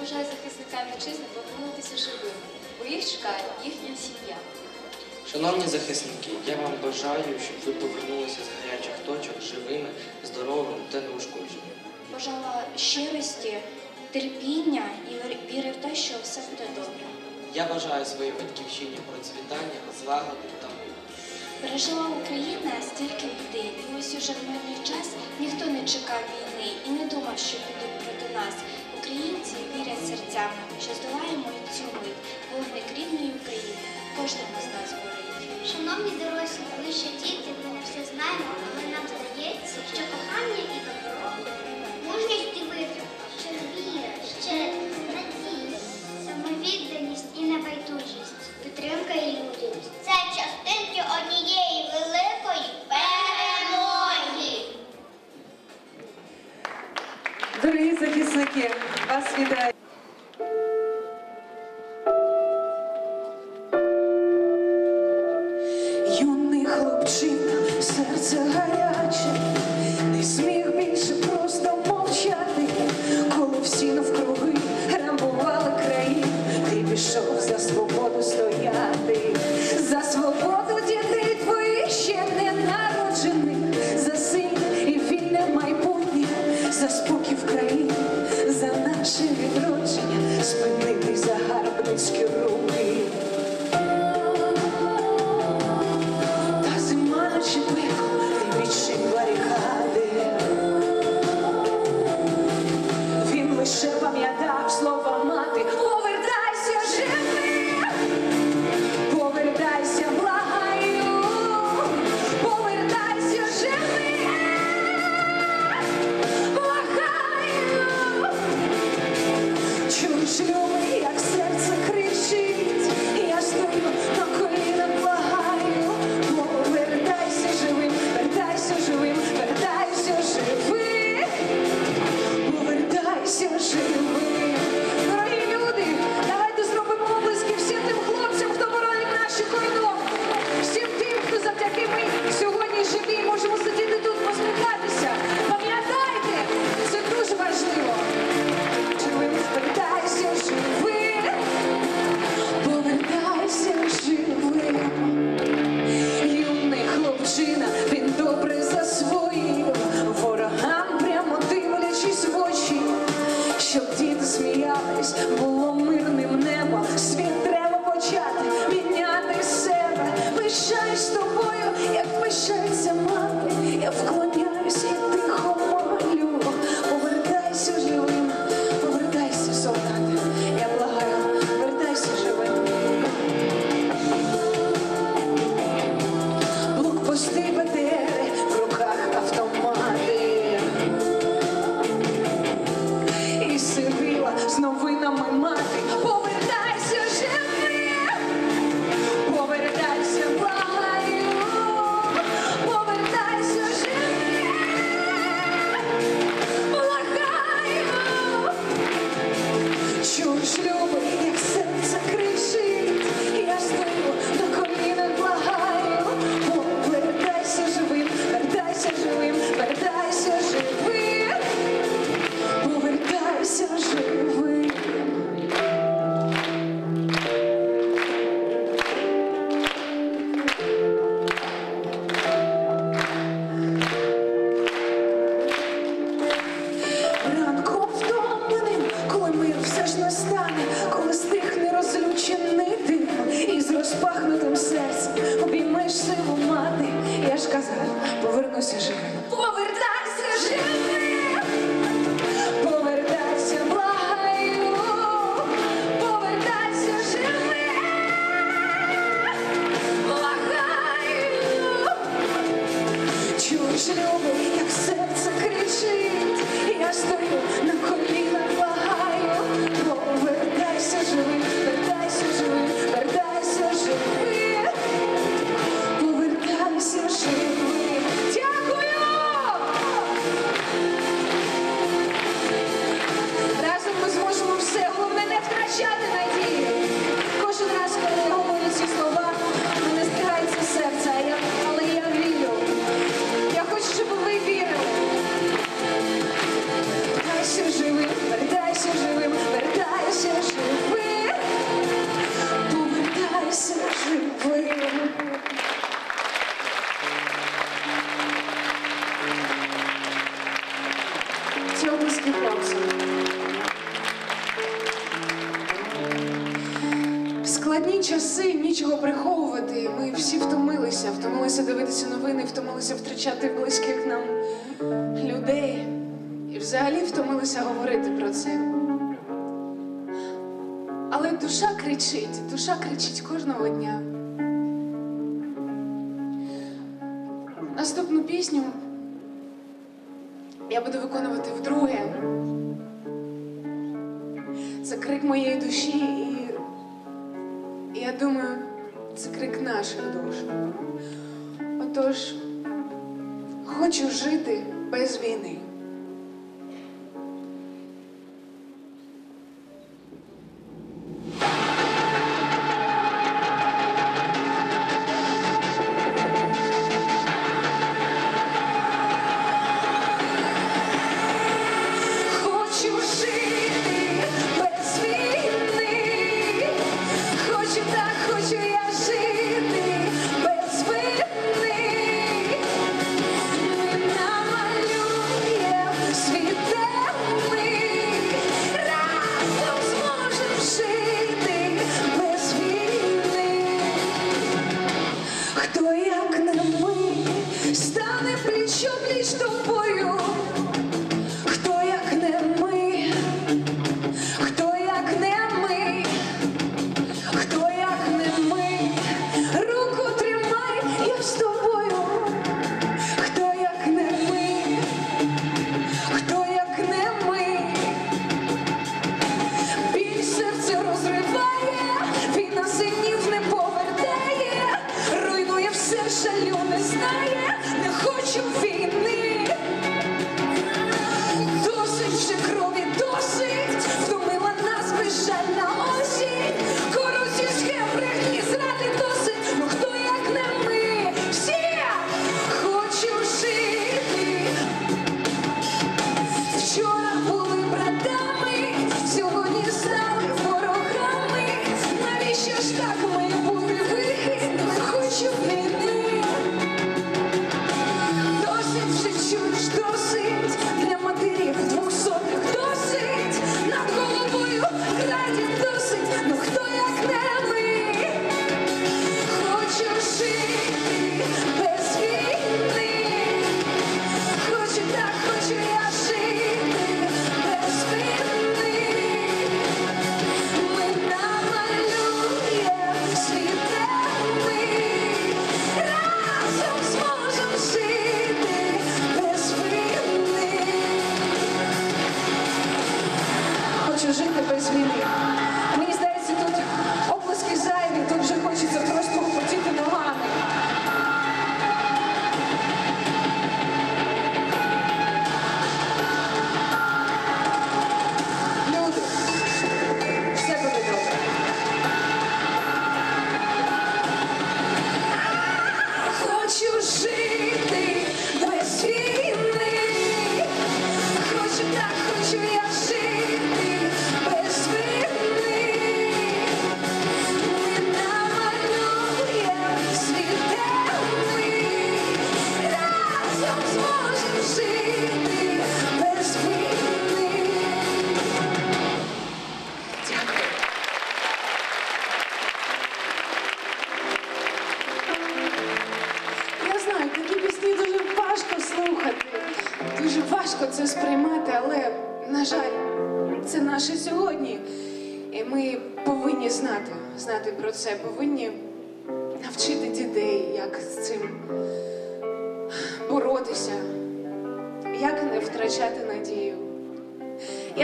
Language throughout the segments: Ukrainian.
бажаю захисникам вітчизни повернутися живими, бо їх чекає їхня сім'я. Шановні захисники, я вам бажаю, щоб ви повернулися з гарячих точок живими, здоровими та неушкодженими. Бажала щирості, терпіння і віри в те, що все буде добре. Я бажаю своїй батьківщині процвітання, злагоди та миру. Пережила Україна стільки біди, і ось уже в мирний час ніхто не чекав війни і не думав, що підуть проти нас. Українці вірять серцями, що здолаємо цю мить, вогник рідної України. Кожному з нас горить. Шановні дорослі, ми ще втомилися втрачати близьких нам людей і взагалі втомилися говорити про це. Але душа кричить, душа кричить кожного дня. Наступну пісню я буду виконувати вдруге. Це крик моєї душі, і, я думаю, це крик наших душ. Отож. Хочу жити без війни.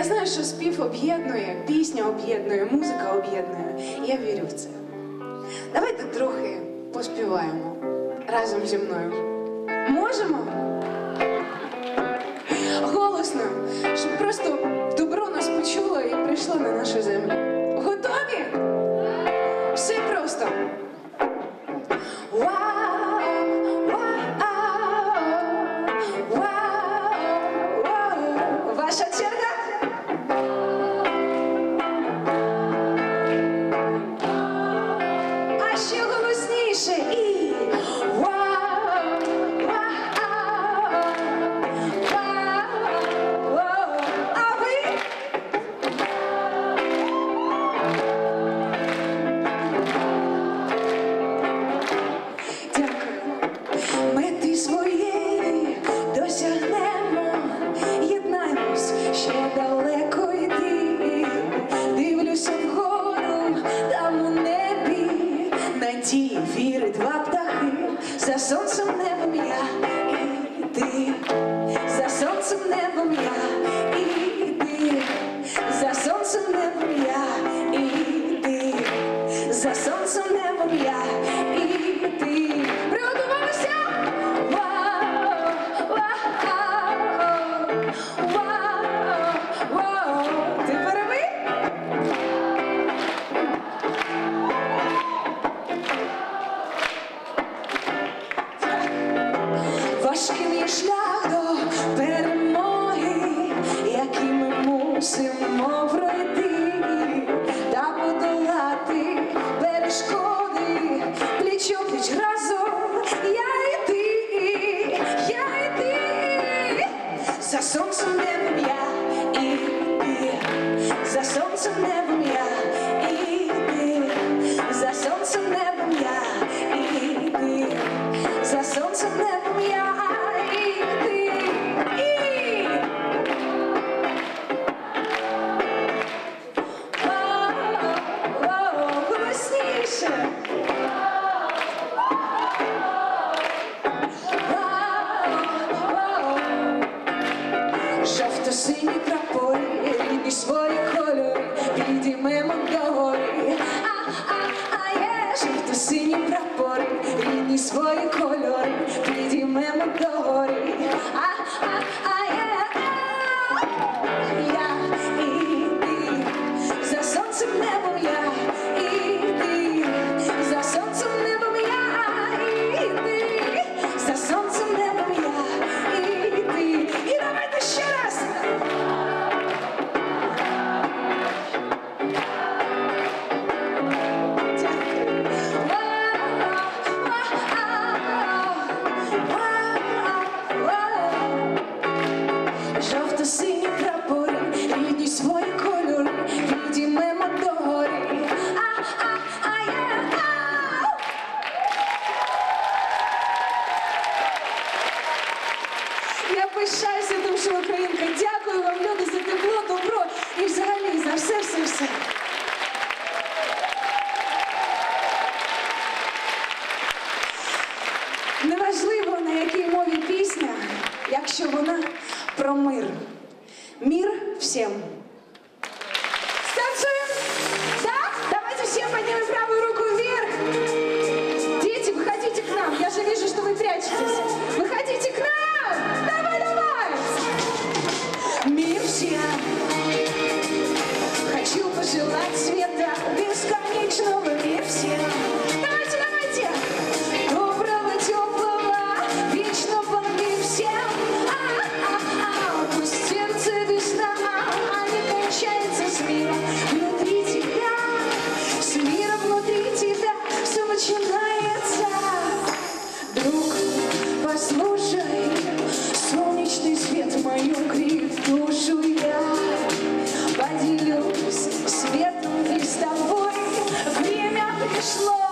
Я знаю, що спів об'єднує, пісня об'єднує, музика об'єднує. Я вірю в це. Давайте трохи поспіваємо разом зі мною. Можемо? Голосно, щоб просто добро нас почуло і прийшло на нашу землю. Готові? Все просто. підіймемо догори. А, а, Slow!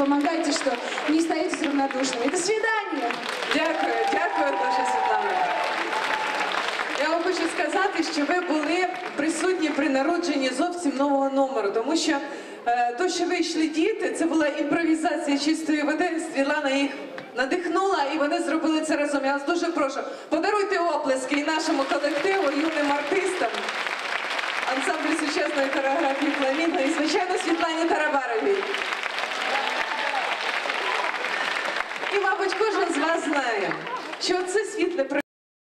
Помогаете, что не остаетесь равнодушными. До свидания. Дякую, дякую дуже, Світлана. Я вам хочу сказати, що ви були присутні при народженні зовсім нового номеру, тому що е, то, що вийшли діти, це була імпровізація чистої води. Світлана їх надихнула, і вони зробили це разом. Я вас дуже прошу, подаруйте оплески і нашому колективу, юним артистам, ансамблю сучасної хореографії Фламінго і, звичайно, Світлані Тарабаровій. І, мабуть, кожен з вас знає, що це світле